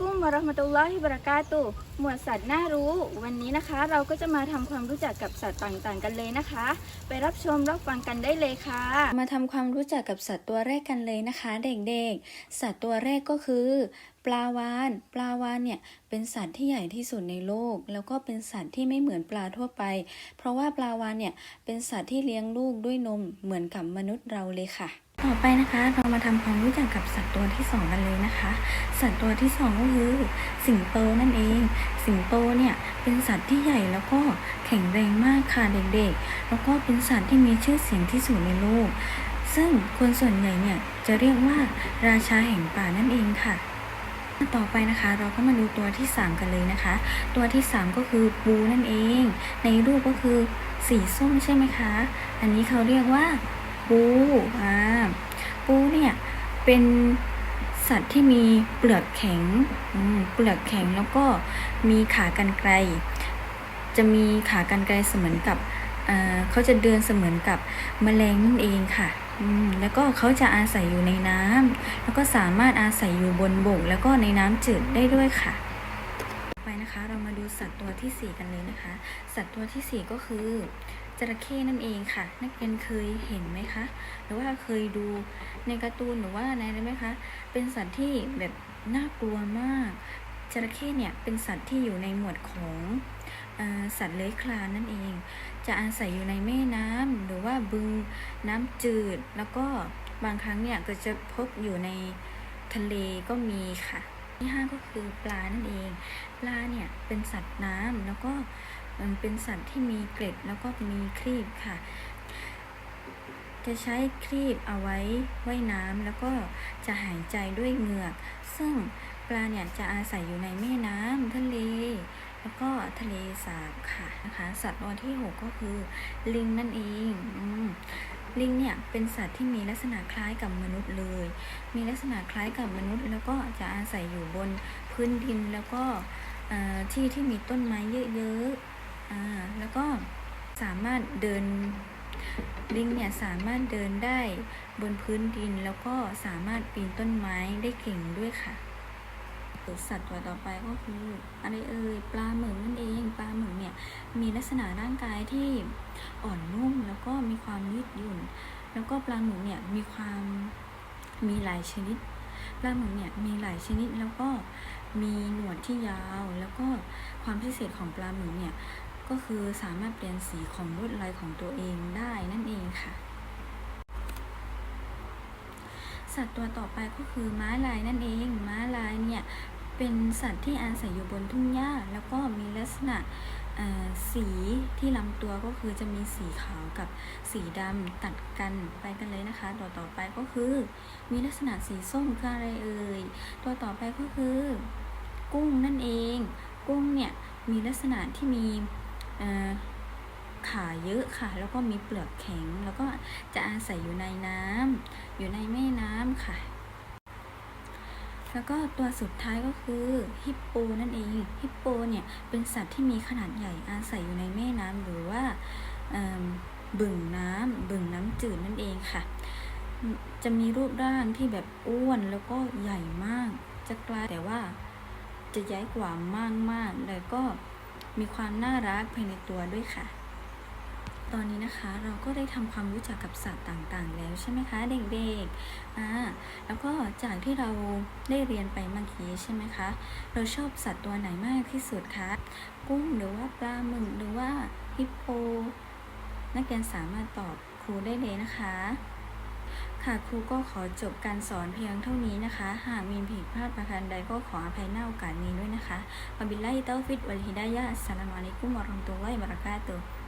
กุมวะราะมะตุลลอฮิบะรากาตุฮ์หมวดสัตว์น่ารู้ วันนี้นะคะ เราก็จะมาทำความรู้จักกับสัตว์ต่างๆ กันเลยนะคะ ไปรับชมรับฟังกันได้เลยค่ะ มาทำความรู้จักกับสัตว์ตัวแรกกันเลยนะคะ เด็กๆ สัตว์ตัวแรกก็คือ ปลาวาฬปลาวาฬเนี่ยเป็นสัตว์ที่ใหญ่ที่สุดในโลก แล้วก็เป็นสัตว์ที่ไม่เหมือนปลาทั่วไป เพราะว่าปลาวาฬเนี่ยเป็นสัตว์ที่เลี้ยงลูกด้วยนมเหมือนกับมนุษย์เราเลยค่ะ ต่อไปนะคะเรามาทำความรู้จักกับสัตว์ตัวที่สองกันเลยนะคะ สัตว์ตัวที่สองก็คือสิงโตนั่นเอง สิงโตเนี่ยเป็นสัตว์ที่ใหญ่แล้วก็แข็งแรงมากค่ะเด็กๆ แล้วก็เป็นสัตว์ที่มีชื่อเสียงที่สุดในโลก ซึ่งคนส่วนใหญ่เนี่ยจะเรียกว่าราชาแห่งป่านั่นเองค่ะต่อไปนะคะเราก็มาดูตัวที่ 3 กันเลยนะคะ ตัวที่ 3 ก็คือปูนั่นเอง ในรูปก็คือสีส้มใช่ไหมคะ อันนี้เขาเรียกว่า ปูอ่าปูเนี่ยเป็นสัตว์ที่มีเปลือกแข็งเปลือกแข็งแล้วก็มีขากรรไกร จะมีขากรรไกรเสมือนกับเขาจะเดินเสมือนกับแมลงนั่นเองค่ะ แล้วก็เขาจะอาศัยอยู่ในน้ำแล้วก็สามารถอาศัยอยู่บนบกแล้วก็ในน้ำจืดได้ด้วยค่ะ ไปนะคะ เรามาดูสัตว์ตัวทีสี่4 กันเลยนะคะ สัตว์ตัวทีสี่4 ก็คือ จระเข้นั่นเองค่ะ นักเรียนเคยเห็นไหมคะ หรือว่าเคยดูในการ์ตูนหรือว่าในอะไรไหมคะ เป็นสัตว์ที่แบบน่ากลัวมาก จระเข้เนี่ยเป็นสัตว์ที่อยู่ในหมวดของสัตว์เลื้อยคลานนั่นเอง จะอาศัยอยู่ในแม่น้ำหรือว่าบึงน้ำจืด แล้วก็บางครั้งเนี่ยก็จะพบอยู่ในทะเลก็มีค่ะที่ห้าก็คือปลานั่นเอง ปลาเนี่ยเป็นสัตว์น้ำแล้วก็ มันเป็นสัตว์ที่มีเกล็ดแล้วก็มีครีบค่ะ จะใช้ครีบเอาไว้ว่ายน้ำแล้วก็จะหายใจด้วยเหงือก ซึ่งปลาเนี่ยจะอาศัยอยู่ในแม่น้ำทะเล แล้วก็ทะเลสาบค่ะนะคะสัตว์ตัวที่ 6 ก็คือลิงนั่นเองอืลิงเนี่ยเป็นสัตว์ที่มีลักษณะคล้ายกับมนุษย์เลย มีลักษณะคล้ายกับมนุษย์ แล้วก็จะอาศัยอยู่บนพื้นดินแล้วก็ที่ที่มีต้นไม้เยอะๆ อ่าแล้วก็สามารถเดินลิงเนี่ยสามารถเดินได้บนพื้นดินแล้วก็สามารถปีนต้นไม้ได้เก่งด้วยค่ะสัตว์ตัวต่อไปก็คืออะไรเอ่ยปลาหมึกนั่นเองปลาหมึกเนี่ยมีลักษณะร่างกายที่อ่อนนุ่มแล้วก็มีความยืดหยุ่น แล้วก็ปลาหมึกเนี่ยมีความมีหลายชนิดปลาหมึกเนี่ยมีหลายชนิดแล้วก็มีหนวดที่ยาว แล้วก็ความพิเศษของปลาหมึกเนี่ย ก็คือสามารถเปลี่ยนสีของลวดลายของตัวเองได้นั่นเองค่ะ สัตว์ตัวต่อไปก็คือม้าลายนั่นเอง ม้าลายเนี่ยเป็นสัตว์ที่อาศัยอยู่บนทุ่งหญ้า แล้วก็มีลักษณะสีที่ลำตัวก็คือจะมีสีขาวกับสีดำตัดกันไปกันเลยนะคะ ตัวต่อไปก็คือ มีลักษณะสีส้มคืออะไรเอ่ยตัวต่อไปก็คือ กุ้งนั่นเอง กุ้งเนี่ยมีลักษณะที่มี ขาเยอะค่ะ แล้วก็มีเปลือกแข็ง แล้วก็จะอาศัยอยู่ในน้ำอยู่ในแม่น้ำค่ะ แล้วก็ตัวสุดท้ายก็คือฮิปโปนั่นเอง ฮิปโปเนี่ยเป็นสัตว์ที่มีขนาดใหญ่อาศัยอยู่ในแม่น้ำหรือว่าบึ่งน้ำบึ่งน้ำจืดนั่นเองค่ะ จะมีรูปร่างที่แบบอ้วนแล้วก็ใหญ่มาก จะกลายแต่ว่าจะย้ายกว่ามากมากๆแล้วก็ มีความน่ารักภายในตัวด้วยค่ะ ตอนนี้นะคะเราก็ได้ทำความรู้จักกับสัตว์ต่างๆ แล้วใช่ไหมคะเด็กๆอ่าแล้วก็จากที่เราได้เรียนไปเมื่อกี้ใช่ไหมคะ เราชอบสัตว์ตัวไหนมากที่สุดคะ กุ้งหรือว่าปลาหมึกหรือว่าฮิปโป นักเรียนสามารถตอบครูได้เลยนะคะ ค่ะครูก็ขอจบการสอนเพียงเท่านี้นะคะ หากมีผิดพลาดประการใดก็ขออภัยหนโอกาสนี้ด้วยนะคะวบิลลาฮิตอฟิดวัลฮิดายะอัสลามอะลัยกุมวะราะห์มตุลลอฮิบะเราะกาตุฮ์